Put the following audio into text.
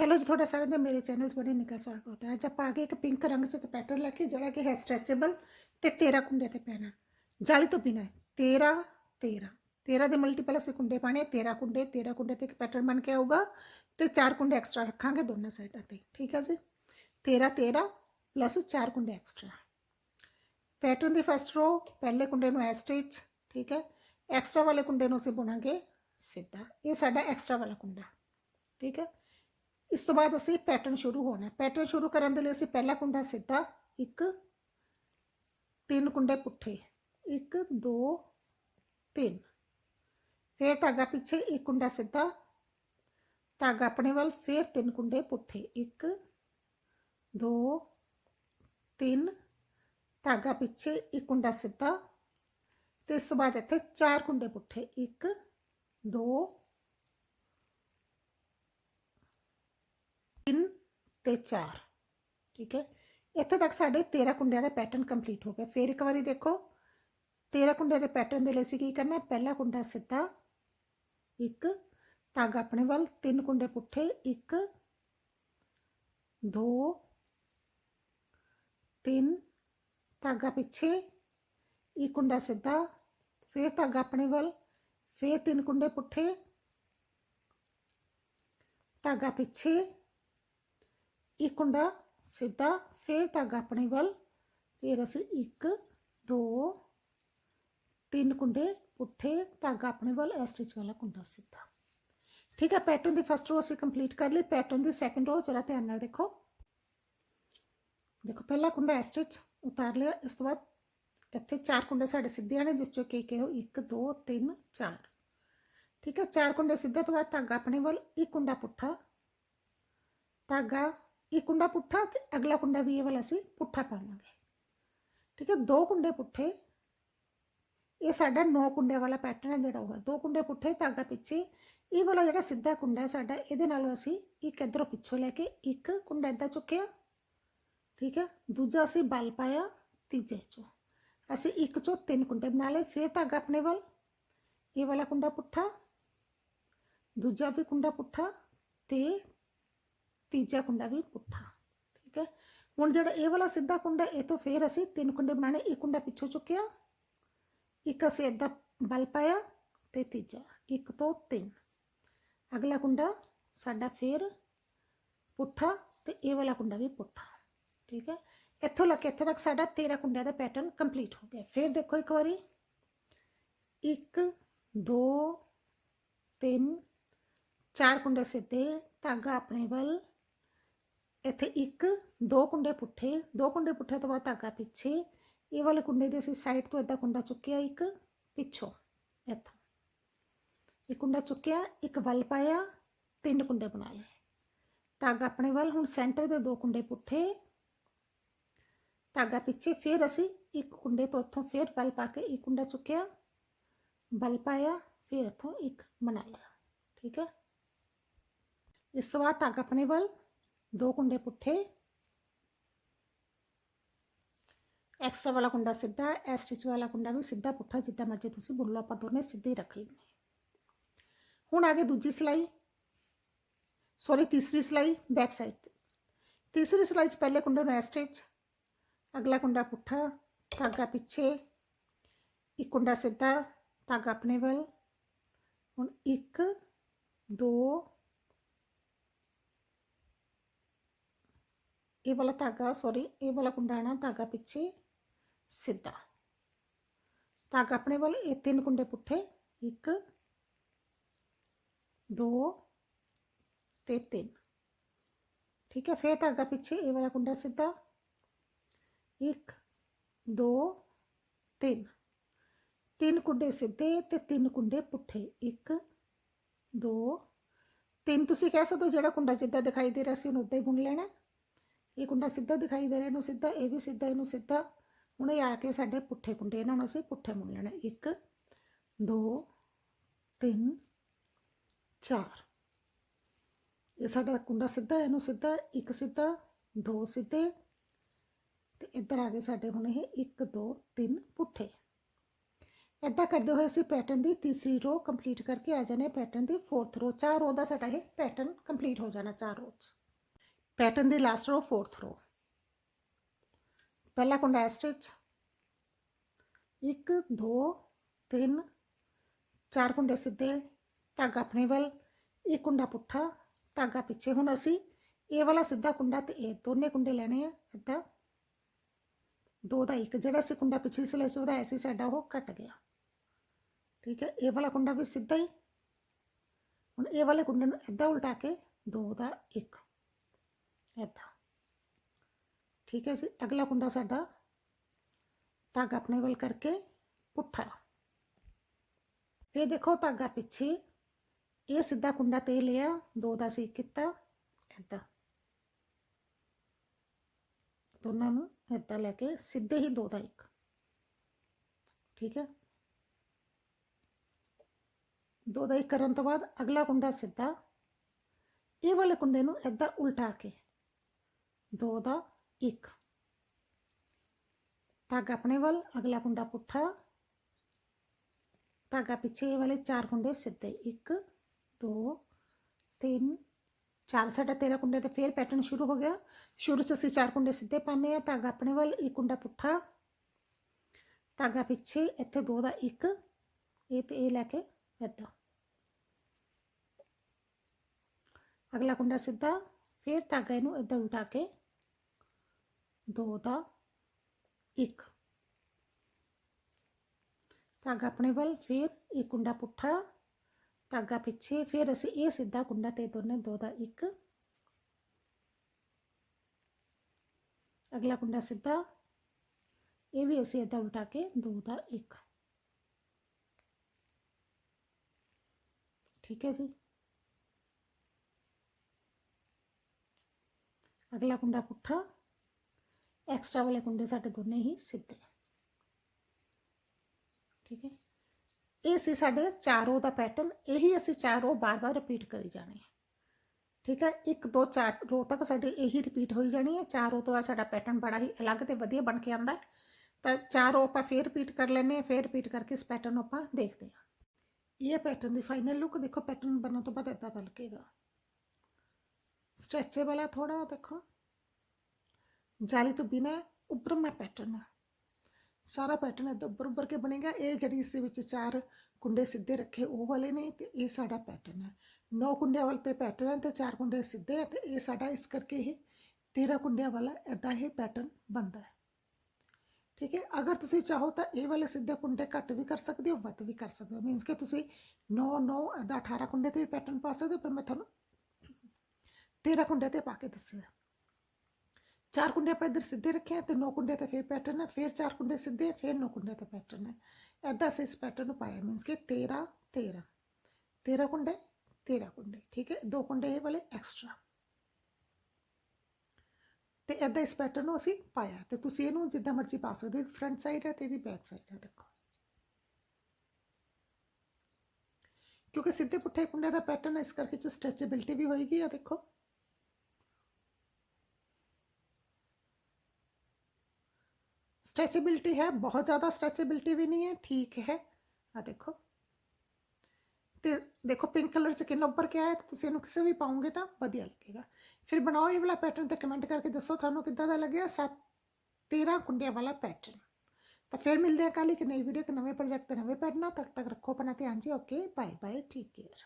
Hello ਜੀ, ਤੁਹਾਡਾ ਸਾਰਿਆਂ ਦਾ, ਮੇਰੇ ਚੈਨਲ 'ਤੇ ਬੜੇ ਨਿੱਘਾ ਸਵਾਗਤ ਹੈ। ਅੱਜ ਆਪਾਂ ਆ ਗਏ ਇੱਕ ਪਿੰਕ ਰੰਗ 'ਚ ਇੱਕ ਪੈਟਰਨ ਲੈ ਕੇ, ਜਿਹੜਾ ਕਿ ਹੈ ਸਟ੍ਰੈਚੇਬਲ ਤੇ 13 ਕੁੰਡੇ ਤੇ ਪੈਣਾ। ਜਾਲੀ ਤੋਂ ਬਿਨਾ 13 13 13 ਦੇ ਮਲਟੀਪਲ ਅਸੀਂ ਕੁੰਡੇ ਪਾਣੇ 13 ਕੁੰਡੇ 13 ਕੁੰਡੇ ਤੇ ਇੱਕ ਪੈਟਰਨ ਬਣ ਕੇ ਆਊਗਾ ਤੇ ਚਾਰ ਕੁੰਡੇ ਐਕਸਟਰਾ ਰੱਖਾਂਗੇ ਦੋਨਾਂ ਸਾਈਡਾਂ ਤੇ। ਠੀਕ ਹੈ ਜੀ? 13 13 ਪਲੱਸ ਚਾਰ ਕੁੰਡੇ ਐਕਸਟਰਾ ਪੈਟਰਨ ਦੀ ਫਸਟ ਰੋ ਪਹਿਲੇ ਕੁੰਡੇ ਨੂੰ ਐ ਸਟਿਚ ਠੀਕ ਹੈ? ਐਕਸਟਰਾ ਵਾਲੇ ਕੁੰਡੇ ਨੂੰ ਅਸੀਂ ਬੁਣਾਂਗੇ ਸਿੱਧਾ। ਇਹ ਸਾਡਾ ਐਕਸਟਰਾ ਵਾਲਾ ਕੁੰਡਾ। ਠੀਕ ਹੈ? ਇਸ ਤੋਂ ਬਾਅਦ ਅਸੀਂ ਪੈਟਰਨ ਸ਼ੁਰੂ ਹੋਣਾ ਪੈਟਰਨ ਸ਼ੁਰੂ ਕਰਨ ਦੇ ਲਈ ਅਸੀਂ ਪਹਿਲਾ ਕੁੰਡਾ ਸਿੱਧਾ ਇੱਕ ਤਿੰਨ ਕੁੰਡੇ ਪੁੱਠੇ ਇੱਕ ਦੋ ਤਿੰਨ ਫਿਰ ਧਾਗਾ ਪਿੱਛੇ ਇੱਕ ਕੁੰਡਾ ਸਿੱਧਾ ਧਾਗਾ ਆਪਣੇ ਵੱਲ ਫਿਰ ਤਿੰਨ ਕੁੰਡੇ ਪੁੱਠੇ ਇੱਕ ਦੋ ਤਿੰਨ ਧਾਗਾ ਪਿੱਛੇ ਇੱਕ ਕੁੰਡਾ ਸਿੱਧਾ ਤੇ ਇਸ ਤੋਂ ਬਾਅਦ ਇੱਥੇ ਚਾਰ ਕੁੰਡੇ ਪੁੱਠੇ ਇੱਕ ਦੋ ਤਿੰਨ ਤੇ 4 ਠੀਕ ਹੈ ਇੱਥੇ ਤੱਕ ਸਾਡੇ 13 ਕੁੰਡਿਆਂ ਦਾ ਪੈਟਰਨ ਕੰਪਲੀਟ ਹੋ ਗਿਆ ਫਿਰ ਇੱਕ ਵਾਰੀ ਦੇਖੋ 13 ਕੁੰਡਿਆਂ ਦੇ ਪੈਟਰਨ ਦੇ ਲਈ ਅਸੀਂ ਕੀ ਕਰਨਾ ਹੈ ਪਹਿਲਾ ਕੁੰਡਾ ਸਿੱਧਾ ਇੱਕ ਧਾਗਾ ਆਪਣੇ ਵੱਲ ਤਿੰਨ ਕੁੰਡੇ ਪੁੱਠੇ ਇੱਕ ਦੋ ਤਿੰਨ ਧਾਗਾ ਪਿੱਛੇ ਇੱਕ ਕੁੰਡਾ ਸਿੱਧਾ ਫਿਰ ਧਾਗਾ ਆਪਣੇ ਵੱਲ ਫਿਰ ਤਿੰਨ ਕੁੰਡੇ ਪੁੱਠੇ ਧਾਗਾ ਪਿੱਛੇ ਇੱਕ ਕੁੰਡਾ ਸਿੱਧਾ, ਫਿਰ ਧਾਗਾ ਆਪਣੇ ਵੱਲ। ਫਿਰ ਅਸੀਂ 1 2 ਤਿੰਨ ਕੁੰਡੇ ਪੁੱਠੇ, ਧਾਗਾ ਆਪਣੇ ਵੱਲ ਐ ਸਟਿਚ ਵਾਲਾ ਕੁੰਡਾ ਸਿੱਧਾ। ਠੀਕ ਹੈ ਪੈਟਰਨ ਦੀ ਫਸਟ ਰੋ ਅਸੀਂ ਕੰਪਲੀਟ ਕਰ ਲਈ। ਪੈਟਰਨ ਦੀ ਸੈਕੰਡ ਰੋ ਜਰਾ ਧਿਆਨ ਨਾਲ ਦੇਖੋ। ਦੇਖੋ, ਪਹਿਲਾ ਕੁੰਡਾ ਐ ਸਟਿਚ ਉਤਾਰ ਲਿਆ। ਇਸ ਤੋਂ ਬਾਅਦ ਇੱਥੇ ਚਾਰ ਕੁੰਡੇ ਸਾਡੇ ਸਿੱਧੇ ਆਣੇ ਜਿਸ ਚੋਂ ਕੀ ਕਿ ਹੋ 1 2 3 4 ਠੀਕ ਹੈ, ਚਾਰ ਕੁੰਡੇ ਸਿੱਧੇ ਤੋਂ ਬਾਅਦ ਧਾਗਾ ਆਪਣੇ ਵੱਲ, ਇੱਕ ਕੁੰਡਾ ਪੁੱਠਾ। ਧਾਗਾ ਇੱਕ ਕੁੰਡਾ ਪੁੱਠਾ ਤੇ ਅਗਲਾ ਕੁੰਡਾ ਵੀ ਇਹ ਵਾਲਾ ਅਸੀਂ ਪੁੱਠਾ ਪਾਵਾਂਗੇ ਠੀਕ ਹੈ ਦੋ ਕੁੰਡੇ ਪੁੱਠੇ ਇਹ ਸਾਡਾ ਨੌ ਕੁੰਡੇ ਵਾਲਾ ਪੈਟਰਨ ਹੈ ਜਿਹੜਾ ਉਹ ਹੈ ਦੋ ਕੁੰਡੇ ਪੁੱਠੇ ਧਾਗਾ ਪਿੱਛੇ ਇਹ ਵਾਲਾ ਜਿਹੜਾ ਸਿੱਧਾ ਕੁੰਡਾ ਹੈ ਸਾਡਾ ਇਹਦੇ ਨਾਲੋਂ ਅਸੀਂ ਇੱਕ ਇਧਰੋਂ ਪਿੱਛੋਂ ਲੈ ਕੇ ਇੱਕ ਕੁੰਡਾ ਇਦਾਂ ਚੁੱਕਿਆ ਠੀਕ ਹੈ ਦੂਜਾ ਅਸੀਂ ਬਲ ਪਾਇਆ ਤੀਜੇ ਚੋਂ ਅਸੀਂ ਇੱਕ ਚੋਂ ਤਿੰਨ ਕੁੰਡੇ ਬਣਾ ਲਏ ਫਿਰ ਧਾਗਾ ਆਪਣੇ ਵੱਲ ਇਹ ਵਾਲਾ ਕੁੰਡਾ ਪੁੱਠਾ ਦੂਜਾ ਵੀ ਕੁੰਡਾ ਪੁੱਠਾ ਤੇ ਤੀਜਾ ਕੁੰਡਾ ਵੀ ਪੁੱਠਾ, ਠੀਕ ਹੈ। ਹੁਣ ਜਿਹੜਾ ਇਹ ਵਾਲਾ ਸਿੱਧਾ ਕੁੰਡਾ ਇਹ ਤੋਂ ਫੇਰ ਅਸੀਂ ਤਿੰਨ ਕੁੰਡੇ ਬਣਾਣੇ ਇੱਕ ਕੁੰਡਾ ਪਿੱਛੋਂ ਚੁੱਕਿਆ, ਇੱਕ ਅਸੀਂ ਏਦਾਂ ਬਲ ਪਾਇਆ ਤੇ ਤੀਜਾ, ਇੱਕ ਤੋਂ ਤਿੰਨ। ਅਗਲਾ ਕੁੰਡਾ ਸਾਡਾ ਫੇਰ ਪੁੱਠਾ ਤੇ ਇਹ ਵਾਲਾ ਕੁੰਡਾ ਵੀ ਪੁੱਠਾ, ਠੀਕ ਹੈ। ਇੱਥੋਂ ਲੱਗ ਕੇ ਇੱਥੇ ਤੱਕ ਸਾਡਾ 13 ਕੁੰਡਿਆਂ ਦਾ ਪੈਟਰਨ ਕੰਪਲੀਟ ਹੋ ਗਿਆ। ਫਿਰ ਦੇਖੋ ਇੱਕ ਵਾਰੀ। 1 2 3 ਚਾਰ ਕੁੰਡੇ ਸਿੱਧੇ, ਧਾਗਾ ਆਪਣੇ ਵੱਲ ਇੱਥੇ ਇੱਕ ਦੋ ਕੁੰਡੇ ਪੁੱਠੇ ਦੋ ਕੁੰਡੇ ਪੁੱਠੇ ਤੋਂ ਬਾਅਦ ਧਾਗਾ ਪਿੱਛੇ ਇਹ ਵਾਲੇ ਕੁੰਡੇ ਦੇ ਅਸੀਂ ਸਾਈਡ ਤੋਂ ਇਦਾਂ ਕੁੰਡਾ ਚੁੱਕਿਆ ਇੱਕ ਪਿੱਛੋਂ ਇੱਥੋਂ ਇੱਕ ਕੁੰਡਾ ਚੁੱਕਿਆ ਇੱਕ ਵੱਲ ਪਾਇਆ ਤਿੰਨ ਕੁੰਡੇ ਬਣਾ ਲਏ ਧਾਗਾ ਆਪਣੇ ਵੱਲ ਹੁਣ ਸੈਂਟਰ ਦੇ ਦੋ ਕੁੰਡੇ ਪੁੱਠੇ ਧਾਗਾ ਪਿੱਛੇ ਫਿਰ ਅਸੀਂ ਇੱਕ ਕੁੰਡੇ ਤੋਂ ਇੱਥੋਂ ਫਿਰ ਵੱਲ ਪਾ ਕੇ ਇੱਕ ਕੁੰਡਾ ਚੁੱਕਿਆ ਵੱਲ ਪਾਇਆ ਫਿਰ ਇੱਥੋਂ ਇੱਕ ਬਣਾ ਲਿਆ ਠੀਕ ਹੈ ਇਸ ਤੋਂ ਬਾਅਦ ਧਾਗਾ ਆਪਣੇ ਵੱਲ ਦੋ ਕੁੰਡੇ ਪੁੱਠੇ ਐਕਸਟਰਾ ਵਾਲਾ ਕੁੰਡਾ ਸਿੱਧਾ ਐ ਸਟਿਚ ਵਾਲਾ ਕੁੰਡਾ ਵੀ ਸਿੱਧਾ ਪੁੱਠਾ ਜਿੱਦਾਂ ਮਰਜ਼ੀ ਤੁਸੀਂ ਬੁਣ ਲਓ ਆਪਾਂ ਦੋਨੇ ਸਿੱਧੇ ਹੀ ਰੱਖ ਲੈਣੇ ਹੁਣ ਆ ਗਈ ਦੂਜੀ ਸਿਲਾਈ ਸੌਰੀ ਤੀਸਰੀ ਸਿਲਾਈ ਬੈਕ ਸਾਈਡ ਤੇ ਤੀਸਰੀ ਸਿਲਾਈ 'ਚ ਪਹਿਲੇ ਕੁੰਡੇ ਨੂੰ ਐ ਸਟਿਚ ਅਗਲਾ ਕੁੰਡਾ ਪੁੱਠਾ ਧਾਗਾ ਪਿੱਛੇ ਇੱਕ ਕੁੰਡਾ ਸਿੱਧਾ ਧਾਗਾ ਆਪਣੇ ਵੱਲ ਹੁਣ 1 2 वाला धागा सॉरी ಸಾರಿ वाला कुंडा ಕುಂಡಾಣ धागा पीछे सीधा धागा अपने वाल ये तीन कुंडे पुठे एक दो ते तीन ठीक है फिर धागा पीछे ये वाला कुंडा सीधा एक दो तीन तीन कुंडे सीधे तो तीन कुंडे पुठे एक दो तीन तुम कह सकते हो जोड़ा कुंडा जिदा दिखाई दे रहा उदा ही बुन लेना ਇਹ ਕੁੰਡਾ ਸਿੱਧਾ ਦਿਖਾਈ ਦੇ ਰਿਹਾ ਇਹਨੂੰ ਸਿੱਧਾ ਇਹ ਵੀ ਸਿੱਧਾ ਇਹਨੂੰ ਸਿੱਧਾ ਹੁਣ ਇਹ ਆ ਕੇ ਸਾਡੇ ਪੁੱਠੇ ਕੁੰਡੇ ਇਹਨਾਂ ਨੂੰ ਅਸੀਂ ਪੁੱਠੇ ਮੁੰਨ ਲੈਣਾ 1 2 3 4 ਇਹ ਸਾਡਾ ਕੁੰਡਾ ਸਿੱਧਾ ਇਹਨੂੰ ਸਿੱਧਾ ਇੱਕ ਸਿੱਧਾ ਦੋ ਸਿੱਧੇ ਤੇ ਇੱਧਰ ਆ ਗਏ ਸਾਡੇ ਹੁਣ ਇਹ 1 2 3 ਪੁੱਠੇ ਇਦਾਂ ਕਰਦੇ ਹੋਏ ਅਸੀਂ ਪੈਟਰਨ ਦੀ ਤੀਸਰੀ ਰੋ ਕੰਪਲੀਟ ਕਰਕੇ ਆ ਜਾਣੇ ਪੈਟਰਨ ਦੀ ਫੋਰਥ ਰੋ ਚਾਰ ਰੋ ਦਾ ਸਾਡਾ ਇਹ ਪੈਟਰਨ ਕੰਪਲੀਟ ਹੋ ਜਾਣਾ ਚਾਰ ਰੋ ਚ ਪੈਟਰਨ ਦੀ ਲਾਸਟ ਰੋ ਫੋਰਥ ਰੋ ਪਹਿਲਾ ਕੁੰਡਾ ਸਟਿਚ 1 2 3 ਚਾਰ ਕੁੰਡੇ ਸਿੱਧੇ, ਧਾਗਾ ਆਪਣੇ ਵੱਲ, ਇੱਕ ਕੁੰਡਾ ਪੁੱਠਾ, ਧਾਗਾ ਪਿੱਛੇ। ਹੁਣ ਅਸੀਂ ਇਹ ਵਾਲਾ ਸਿੱਧਾ ਕੁੰਡਾ ਤੇ ਇਹ ਦੋਨੇ ਕੁੰਡੇ ਲੈਣੇ ਆ, ਏਦਾਂ। ਦੋ ਦਾ ਇੱਕ, ਜਿਹੜਾ ਸੀ ਕੁੰਡਾ ਪਿਛਲੀ ਸਿਲਾਈ 'ਚ ਵਧਾਇਆ ਸੀ, ਸਾਡਾ ਉਹ ਕੱਟ ਗਿਆ। ਠੀਕ ਹੈ, ਇਹ ਵਾਲਾ ਕੁੰਡਾ ਵੀ ਸਿੱਧਾ ਹੀ। ਹੁਣ ਇਹ ਵਾਲੇ ਕੁੰਡੇ ਨੂੰ ਏਦਾਂ ਉਲਟਾ ਕੇ ਦੋ ਦਾ ਇੱਕ। ਏਦਾਂ ਠੀਕ ਹੈ ਜੀ, ਅਗਲਾ ਕੁੰਡਾ ਸਾਡਾ ਧਾਗਾ ਆਪਣੇ ਵੱਲ ਕਰਕੇ ਪੁੱਠਾ। ਫਿਰ ਦੇਖੋ ਧਾਗਾ ਪਿੱਛੇ, ਇਹ ਸਿੱਧਾ ਕੁੰਡਾ ਤੇ ਲਿਆ, ਦੋ ਦਾ ਸੀ ਕੀਤਾ ਏਦਾਂ ਦੋਨਾਂ ਨੂੰ ਏਦਾਂ ਲੈ ਕੇ ਸਿੱਧੇ ਹੀ ਦੋ ਦਾ ਇੱਕ। ਠੀਕ ਹੈ? ਦੋ ਦਾ ਇੱਕ ਕਰਨ ਤੋਂ ਬਾਅਦ ਅਗਲਾ ਕੁੰਡਾ ਸਿੱਧਾ, ਇਹ ਵਾਲੇ ਕੁੰਡੇ ਨੂੰ ਏਦਾਂ ਉਲਟਾ ਕੇ। ਦੋ ਦਾ ਇੱਕ। ਧਾਗਾ ਆਪਣੇ ਵੱਲ, ਅਗਲਾ ਕੁੰਡਾ ਪੁੱਠਾ। ਧਾਗਾ ਪਿੱਛੇ ਇਹ ਵਾਲੇ ਚਾਰ ਕੁੰਡੇ ਸਿੱਧੇ। 1 2 3 ਚਾਰ। ਸਾਡਾ 13 ਕੁੰਡੇ ਤੇ ਫੇਰ ਪੈਟਰਨ ਸ਼ੁਰੂ ਹੋ ਗਿਆ। ਸ਼ੁਰੂ ਚ ਅਸੀਂ ਚਾਰ ਕੁੰਡੇ ਸਿੱਧੇ ਪਾਣੇ ਆ ਧਾਗਾ ਆਪਣੇ ਵੱਲ, ਇੱਕ ਕੁੰਡਾ ਪੁੱਠਾ। ਧਾਗਾ ਪਿੱਛੇ, ਇੱਥੇ ਦੋ ਦਾ ਇੱਕ। ਇਹ ਤੇ ਇਹ ਲੈ ਕੇ ਇੱਦਾਂ। ਅਗਲਾ ਕੁੰਡਾ ਸਿੱਧਾ। ਫਿਰ ਧਾਗਾ ਇਹਨੂੰ ਇੱਦਾਂ ਉਲਟਾ ਕੇ ਦੋ ਦਾ ਇੱਕ ਧਾਗਾ ਆਪਣੇ ਵੱਲ ਫਿਰ ਇੱਕ ਕੁੰਡਾ ਪੁੱਠਾ ਧਾਗਾ ਪਿੱਛੇ ਫਿਰ ਅਸੀਂ ਇਹ ਸਿੱਧਾ ਕੁੰਡਾ ਤੇ ਦੋਨੇ ਦੋ ਦਾ ਇੱਕ ਅਗਲਾ ਕੁੰਡਾ ਸਿੱਧਾ ਇਹ ਵੀ ਅਸੀਂ ਏਦਾਂ ਉਲਟਾ ਕੇ ਦੋ ਦਾ ਇੱਕ ਠੀਕ ਹੈ ਜੀ ਅਗਲਾ ਕੁੰਡਾ ਪੁੱਠਾ ਐਕਸਟਰਾ ਵਾਲੇ ਕੁੰਡੇ ਸਾਡੇ ਦੋਨੇ ਹੀ ਸਿੱਧੇ ਠੀਕ ਹੈ ਇਹ ਸੀ ਸਾਡੇ ਚਾਰੋਂ ਦਾ ਪੈਟਰਨ ਇਹੀ ਅਸੀਂ ਚਾਰੋਂ ਬਾਰ-ਬਾਰ ਰਿਪੀਟ ਕਰੀ ਜਾਣੇ ਆ ਠੀਕ ਹੈ 1 2 4 ਰੋ ਤੱਕ ਸਾਡੇ ਇਹੀ ਰਿਪੀਟ ਹੋਈ ਜਾਣੀ ਹੈ ਚਾਰ ਰੋ ਤੋਂ ਬਾਅਦ ਸਾਡਾ ਪੈਟਰਨ ਬੜਾ ਹੀ ਅਲੱਗ ਤੇ ਵਧੀਆ ਬਣ ਕੇ ਆਉਂਦਾ ਹੈ ਤਾਂ ਚਾਰ ਰੋ ਆਪਾਂ ਫੇਰ ਰਿਪੀਟ ਕਰ ਲੈਣੇ ਆ ਫੇਰ ਰਿਪੀਟ ਕਰਕੇ ਇਸ ਪੈਟਰਨ ਨੂੰ ਆਪਾਂ ਦੇਖਦੇ ਹਾਂ ਇਹ ਪੈਟਰਨ ਦੀ ਫਾਈਨਲ ਲੁੱਕ ਦੇਖੋ ਪੈਟਰਨ ਬਣਨ ਤੋਂ ਬਾਅਦ ਇਦਾਂ ਦਾ ਲੱਗੇਗਾ स्ट्रेचेबल है थोड़ा देखो जाली तो बिना ਉੱਪਰ ਮੈਂ ਪੈਟਰਨ ਸਾਰਾ ਪੈਟਰਨ ਇਦਾਂ ਉੱਪਰ ਉੱਪਰ ਕੇ ਬਣੇਗਾ ਇਹ ਜਿਹੜੀ ਇਸ ਦੇ ਵਿੱਚ ਚਾਰ ਕੁੰਡੇ ਸਿੱਧੇ ਰੱਖੇ ਉਹ ਵਾਲੇ ਨੇ ਤੇ ਇਹ ਸਾਡਾ ਪੈਟਰਨ ਹੈ ਨੌ ਕੁੰਡਿਆਂ ਵਾਲੇ ਤੇ ਪੈਟਰਨ ਹੈ ਤੇ ਚਾਰ ਕੁੰਡੇ ਸਿੱਧੇ ਹੈ ਤੇ ਇਹ ਸਾਡਾ ਇਸ ਕਰਕੇ ਇਹ 13 ਕੁੰਡਿਆਂ ਵਾਲਾ ਇਦਾਂ ਇਹ ਪੈਟਰਨ ਬਣਦਾ ਹੈ ਠੀਕ ਹੈ ਅਗਰ ਤੁਸੀਂ ਚਾਹੋ ਤਾਂ ਇਹ ਵਾਲੇ ਸਿੱਧੇ ਕੁੰਡੇ ਘੱਟ ਵੀ ਕਰ ਸਕਦੇ ਹੋ ਵੱਧ ਵੀ ਕਰ ਸਕਦੇ ਹੋ ਮੀਨਸ ਕਿ ਤੁਸੀਂ 9 9 ਇਦਾਂ 18 ਕੁੰਡੇ ਤੇ ਵੀ ਪੈਟਰਨ ਪਾ ਸਕਦੇ ਹੋ ਪਰ ਮੈਂ ਤੁਹਾਨੂੰ 13 ਕੁੰਡੇ ਤੇ ਪਾ ਕੇ ਦੱਸਿਆ ਚਾਰ ਕੁੰਡੇ ਆਪਾਂ ਇੱਧਰ ਸਿੱਧੇ ਰੱਖੇ ਆ ਤੇ ਨੌ ਕੁੰਡੇ ਤੇ ਫੇਰ ਪੈਟਰਨ ਹੈ ਫੇਰ ਚਾਰ ਕੁੰਡੇ ਸਿੱਧੇ ਫੇਰ ਨੌ ਕੁੰਡੇ ਤੇ ਪੈਟਰਨ ਹੈ ਐਦਾਂ ਅਸੀਂ ਇਸ ਪੈਟਰਨ ਨੂੰ ਪਾਇਆ ਮੀਨਸ ਕਿ 13 13 13 ਕੁੰਡੇ 13 ਕੁੰਡੇ ਠੀਕ ਹੈ ਦੋ ਕੁੰਡੇ ਇਹ ਵਾਲੇ ਐਕਸਟਰਾ ਤੇ ਐਦਾਂ ਇਸ ਪੈਟਰਨ ਨੂੰ ਅਸੀਂ ਪਾਇਆ ਤੇ ਤੁਸੀਂ ਇਹਨੂੰ ਜਿੱਦਾਂ ਮਰਜ਼ੀ ਪਾ ਸਕਦੇ ਹੋ ਫਰੰਟ ਸਾਈਡ ਹੈ ਤੇ ਇਹਦੀ ਬੈਕ ਸਾਈਡ ਹੈ ਦੇਖੋ ਕਿਉਂਕਿ ਸਿੱਧੇ ਪੁੱਠੇ ਕੁੰਡੇ ਦਾ ਪੈਟਰਨ ਹੈ ਇਸ ਕਰਕੇ ਚ ਸਟ੍ਰੈਚੇਬਿਲਟੀ ਵੀ ਹੋਏਗੀ ਆ ਦੇਖੋ स्ट्रेचेबिलिटी है बहुत ज़्यादा स्ट्रेचेबिलिटी भी नहीं है ठीक है आ देखो ਤੇ ਦੇਖੋ ਪਿੰਕ ਕਲਰ ਚ ਕਿੰਨਾ ਉੱਪਰ ਕਿਆ ਹੈ ਤੁਸੀਂ ਇਹਨੂੰ ਕਿਸੇ ਵੀ ਪਾਉਂਗੇ ਤਾਂ ਵਧੀਆ ਲੱਗੇਗਾ ਫਿਰ ਬਣਾਓ ਇਹ ਵਾਲਾ ਪੈਟਰਨ ਤੇ ਕਮੈਂਟ ਕਰਕੇ ਦੱਸੋ ਤੁਹਾਨੂੰ ਕਿੱਦਾਂ ਦਾ ਲੱਗਿਆ 7 13 ਕੁੰਡਿਆਂ ਵਾਲਾ ਪੈਟਰਨ ਤਾਂ ਫਿਰ ਮਿਲਦੇ ਆ ਕੱਲ ਇੱਕ ਨਈ ਵੀਡੀਓ ਇੱਕ ਨਵੇਂ ਪ੍ਰੋਜੈਕਟ ਤੇ ਨਵੇਂ ਪੈਟਰਨ ਤੱਕ ਤੱਕ ਰੱਖੋ ਆਪਣਾ ਧਿਆਨ ਜੀ okay bye bye take care